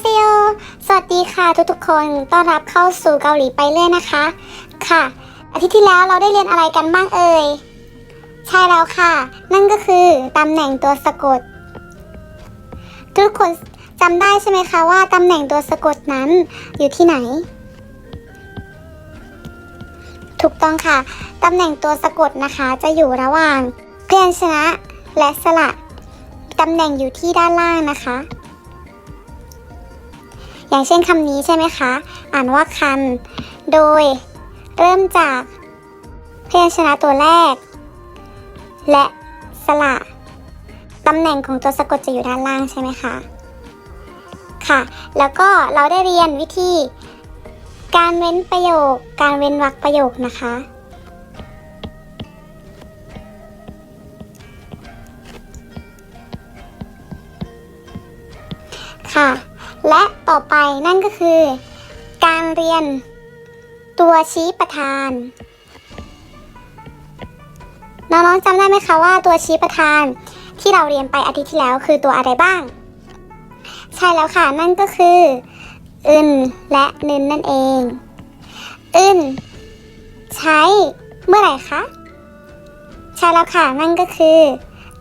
เซโยสวัสดีค่ะทุกๆ คน ต้อนรับเข้าสู่เกาหลีไปเรื่อยนะคะ ค่ะ อาทิตย์ที่แล้วเราได้เรียนอะไรกันบ้างเอ่ย ใช่แล้วค่ะ นั่นก็คือตำแหน่งตัวสะกด ทุกคนจำได้ใช่ไหมคะว่าตำแหน่งตัวสะกดนั้นอยู่ที่ไหน ถูกต้องค่ะ ตำแหน่งตัวสะกดนะคะจะอยู่ระหว่างเพยัญชนะและสระตำแหน่งอยู่ที่ด้านล่างนะคะ อย่างเช่นคำนี้ใช่ไหมคะ อ่านว่าคัน โดย เริ่มจากพยัญชนะตัวแรก และสระตำแหน่งของตัวสะกดจะอยู่ด้านล่างใช่ไหมคะ ค่ะ แล้วก็เราได้เรียนวิธี การเว้นประโยค การเว้นวรรคประโยคนะคะ ค่ะ และต่อไปนั่นก็คือ การเรียน ตัวชี้ประธาน น้องๆจำได้ไหมคะว่าตัวชี้ประธานที่เราเรียนไปอาทิตย์ที่แล้วคือตัวอะไรบ้าง ใช่แล้วค่ะนั่นก็คืออึนและนึนนั่นเองอึนใช้เมื่อไหร่คะใช่แล้วค่ะนั่นก็คือ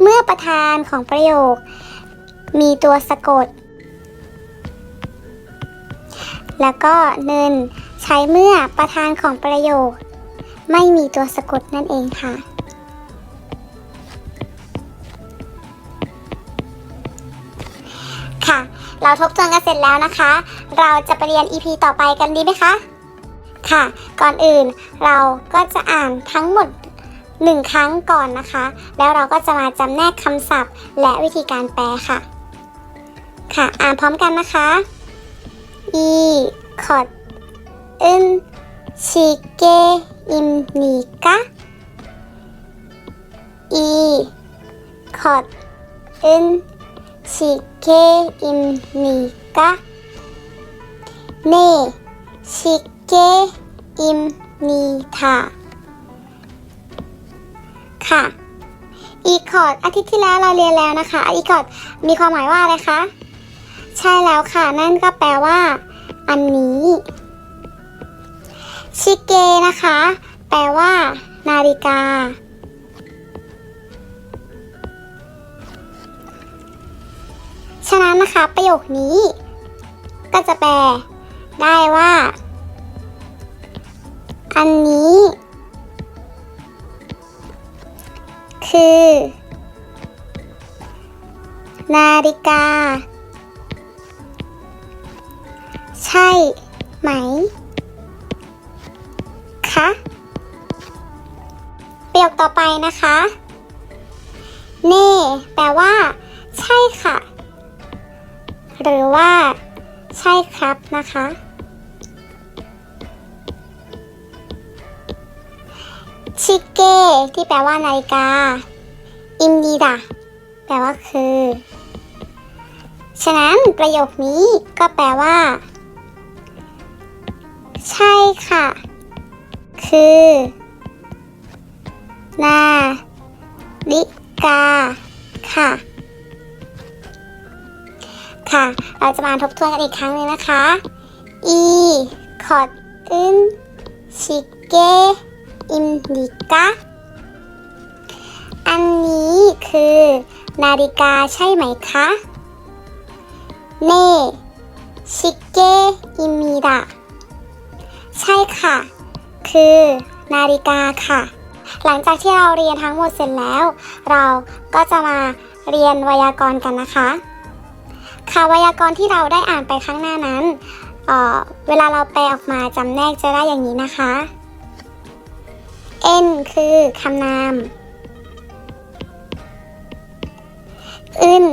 เมื่อประธานของประโยค มีตัวสะกด แล้วก็เนินใช้เมื่อประธานของประโยค ไม่มีตัวสะกดนั่นเองค่ะ ค่ะ เราทบทวนกันเสร็จแล้วนะคะ เราจะไปเรียน EP ต่อไปกันดีไหมคะ ค่ะ ก่อนอื่นเราก็จะอ่านทั้งหมดหนึ่งครั้งก่อนนะคะ แล้วเราก็จะมาจำแนกคำศัพท์ และวิธีการแปลค่ะ ค่ะ อ่านพร้อมกันนะคะ อีคอดอึนชิเกอิมนิกะอีคอดอึนชิเกอิมนิกะเนชิเกอิมนิทาค่ะอีคอร์ดอาทิตย์ที่แล้วเราเรียนแล้วนะคะ อีคอร์ดมีความหมายว่าอะไรคะ ใช่แล้วค่ะ นั่นก็แปลว่า อันนี้ชิเกนะคะ แปลว่า นาฬิกา ฉะนั้นนะคะ ประโยคนี้ ก็จะแปล ได้ว่า อันนี้ คือ นาฬิกา ใช่ไหม คะ ประโยคต่อไปนะคะ เน่แปลว่า ใช่ค่ะ หรือว่า ใช่ครับนะคะ ชิเกที่แปลว่านาฬิกา อิมดีดะแปลว่าคือ ฉะนั้นประโยคนี้ก็แปลว่า ใช่ค่ะ คือ นาฬิกา ค่ะ ค่ะ เราจะมาทบทวนกันอีกครั้งหนึ่งนะคะ อีคอดอึนชิเกอิมดิกะอันนี้คือ นาฬิกาใช่ไหมคะ เน่ชิเกอิมิดะ ใช่ค่ะ คือนาฬิกาค่ะ หลังจากที่เราเรียนทั้งหมดเสร็จแล้ว เราก็จะมาเรียนไวยากรณ์กันนะคะค่ะไวยากรณ์ที่เราได้อ่านไปข้างหน้านั้นเออเวลาเราแปลออกมาจำแนกจะได้อย่างนี้นะคะ n คือคำนามอึน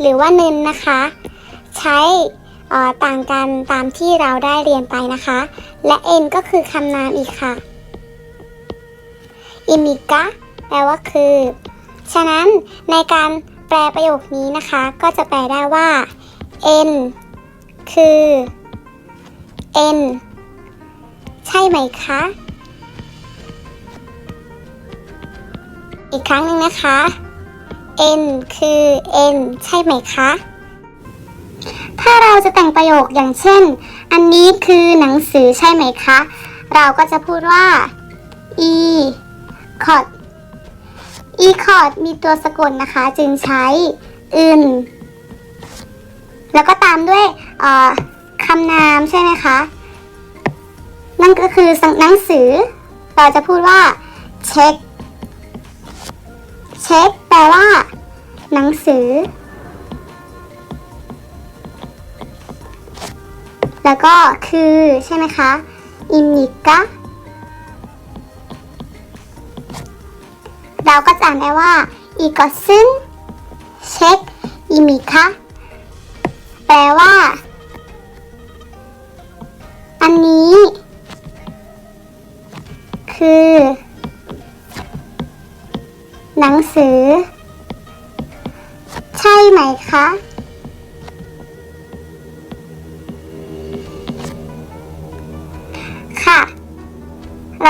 หรือว่านึนนะคะ ใช้ ต่างกันตามที่เราได้เรียนไปนะคะ และ n ก็คือคำนามอีกค่ะอิมิกะแปลว่าคือ ฉะนั้นในการแปลประโยคนี้นะคะ ก็จะแปลได้ว่า n คือ n ใช่ไหมคะ อีกครั้งหนึ่งนะคะ n คือ n ใช่ไหมคะ ถ้าเราจะแต่งประโยคอย่างเช่น อันนี้คือหนังสือใช่ไหมคะ เราก็จะพูดว่า e c o t e c o t มีตัวสะกดนะคะ จึงใช้อึนแล้วก็ตามด้วยคำนามใช่ไหมคะ นั่นก็คือหนังสือ เราจะพูดว่าเช็ค เช็คแปลว่า หนังสือ แล้วก็คือใช่ไหมคะอินิกะเราก็จะอ่านได้ว่าอีกอซึนเช็คอิมิคะแปลว่า อันนี้ คือ หนังสือ ใช่ไหมคะค่ะ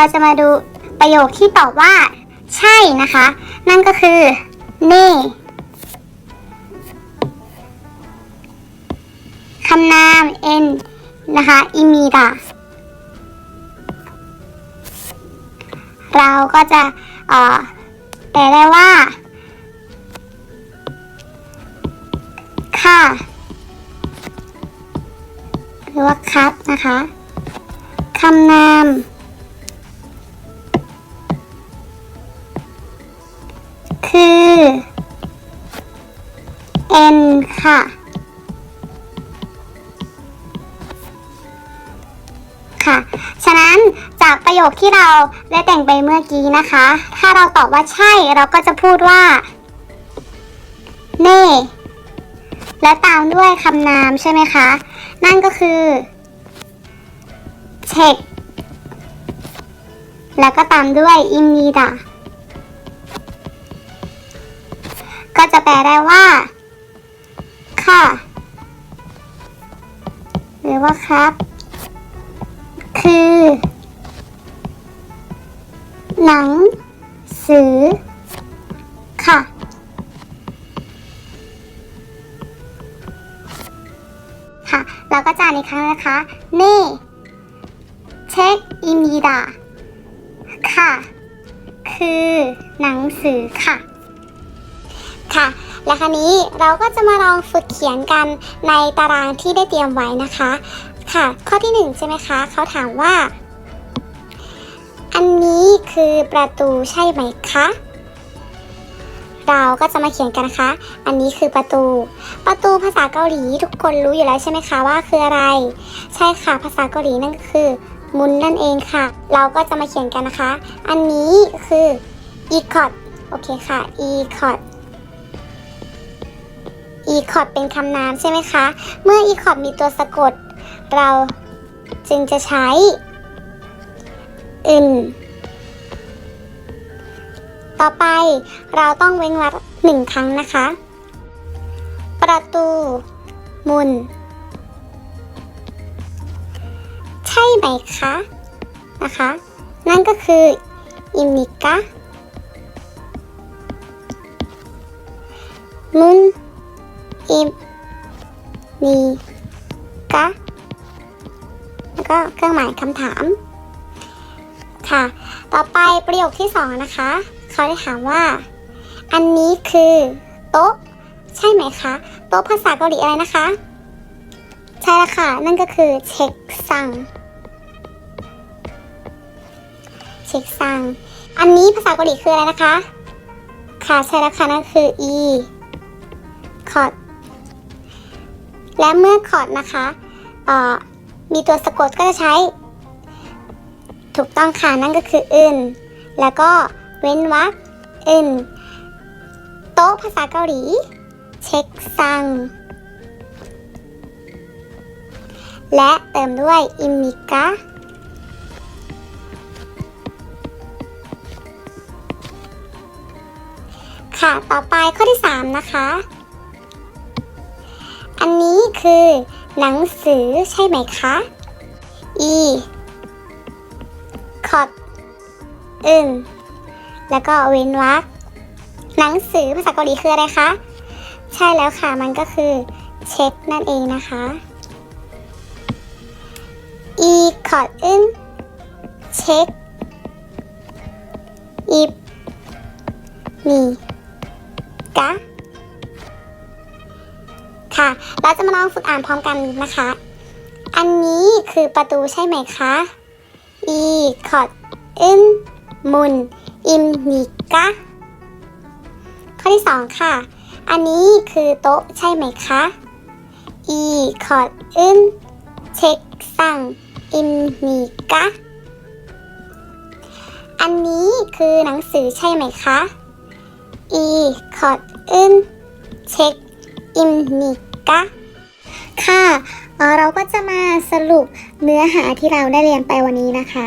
เราจะมาดูประโยคที่ตอบว่า ใช่นะคะ นั่นก็คือเน่คำนาม n นะคะอิมีดาเราก็จะอ่อแปลได้ว่า ค่ะ หรือว่าครับนะคะคำนาม คือ n ค่ะ ค่ะ ฉะนั้นจากประโยคที่เราได้แต่งไปเมื่อกี้นะคะ ถ้าเราตอบว่าใช่เราก็จะพูดว่า เน่และตามด้วยคำนามใช่ไหมคะ นั่นก็คือ เช็ค แล้วก็ตามด้วยอิมนีดา ก็จะแปลได้ว่า ค่ะ หรือว่าครับ คือ หนัง สือ ค่ะ ค่ะ เราก็จะอ่านอีกครั้งนะคะเน่เช็คอิมีดาค่ะ คือหนังสือค่ะ ค่ะ และคราวนี้เราก็จะมาลองฝึกเขียนกันในตารางที่ได้เตรียมไว้นะคะ ค่ะ ข้อที่หนึ่งใช่ไหมคะ เขาถามว่า อันนี้คือประตูใช่ไหมคะ เราก็จะมาเขียนกันนะคะ อันนี้คือประตู ประตูภาษาเกาหลีทุกคนรู้อยู่แล้วใช่ไหมคะว่าคืออะไร ใช่ค่ะ ภาษาเกาหลีนั่นก็คือมุนนั่นเองค่ะ เราก็จะมาเขียนกันนะคะ อันนี้คือ e c o t โอเคค่ะ e c o t e c o t เป็นคำนามใช่ไหมคะ เมื่อ e c o t มีตัวสะกด เราจึงจะใช้อึนต่อไปเราต้องเว้นวรรคหนึ่งครั้งนะคะ ประตู มุน ใช่ไหมคะนะคะ นั่นก็คืออิมิกะมุน อิมนีกะแล้วก็เครื่องหมายคำถาม ค่ะ ต่อไปประโยคที่สองนะคะ เขาได้ถามว่า อันนี้คือโต๊ะ ใช่ไหมคะ โต๊ะภาษาเกาหลีอะไรนะคะ ใช่แล้วค่ะ นั่นก็คือเช็คซังเช็คซังอันนี้ภาษาเกาหลีคืออะไรนะคะ ค่ะใช่แล้วค่ะนั่นคือ e คอด และเมื่อคอร์ดนะคะมีตัวสะกดก็จะใช้ ถูกต้องค่ะนั่นก็คืออึนแล้วก็เว้นวรรคอึนโต๊ะภาษาเกาหลี เช็คซัง และเติมด้วยอิมิกะค่ะ ต่อไปข้อที่ 3 นะคะ อันนี้คือ หนังสือใช่ไหมคะ e คอดอึนแล้วก็เว้นวรรคหนังสือภาษาเกาหลีคืออะไรคะ ใช่แล้วค่ะ มันก็คือเช็ดนั่นเองนะคะ อีขออึนเช็คอิบมีกะ ค่ะ เราจะมาลองฝึกอ่านพร้อมกันนะคะ อันนี้คือประตูใช่ไหมคะอีขอดอึนมุนอิมนิกะข้อที่สองค่ะ อันนี้คือโต๊ะใช่ไหมคะอีขอดอึนเช็คสั่งอิมนิกะอันนี้คือหนังสือใช่ไหมคะอีขอดอึนเช็ค อิมนิกะค่ะเเราก็จะมาสรุปเนื้อหาที่เราได้เรียนไปวันนี้นะคะ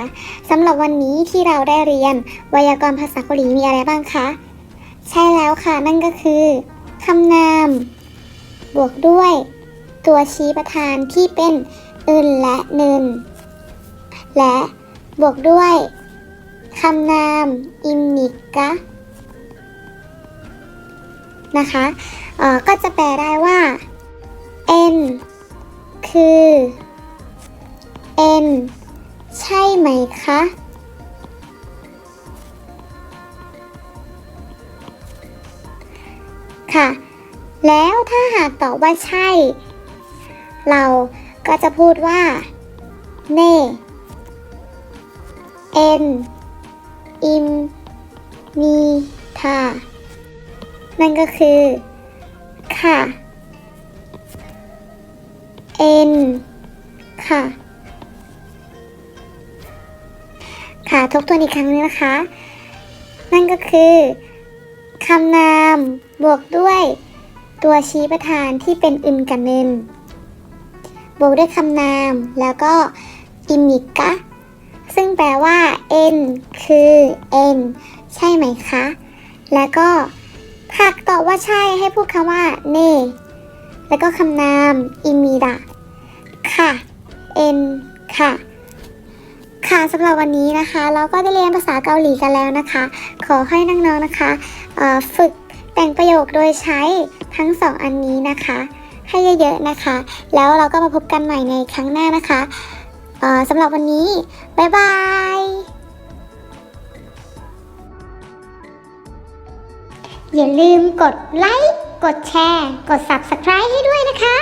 สำหรับวันนี้ที่เราได้เรียนไวยากรณ์ภาษาเกาหลีมีอะไรบ้างคะใช่แล้วค่ะนั่นก็คือคำนาม บวกด้วย ตัวชี้ประธานที่เป็นอึนและนึนและบวกด้วยคำนามอิมนิกะ นะคะก็จะแปลได้ว่า n คือ n ใช่ไหมคะ ค่ะ แล้วถ้าหากตอบว่าใช่ เราก็จะพูดว่า เน่ n อิม มีทา นั่นก็คือ ค่ะ n ค่ะ ค่ะทบทวนอีกครั้งนึงนะคะ นั่นก็คือคำนามบวกด้วยตัวชี้ประธานที่เป็นอึนกับเนนบวกด้วยคำนามแล้วก็อิมิกะซึ่งแปลว่า n คือ n ใช่ไหมคะ แล้วก็ หากตอบว่าใช่ให้พูดคำว่า เน่ แล้วก็คำนาม อิมิดะ ค่ะ n ค่ะ ค่ะสำหรับวันนี้นะคะ เราก็ได้เรียนภาษาเกาหลีกันแล้วนะคะ ขอให้น้องๆนะคะ ฝึกแต่งประโยคโดยใช้ทั้งสองอันนี้นะคะ ให้เยอะๆนะคะ แล้วเราก็มาพบกันใหม่ในครั้งหน้านะคะสำหรับวันนี้ บ๊ายบาย อย่าลืมกดไลค์ กดแชร์ กด Subscribe ให้ด้วยนะคะ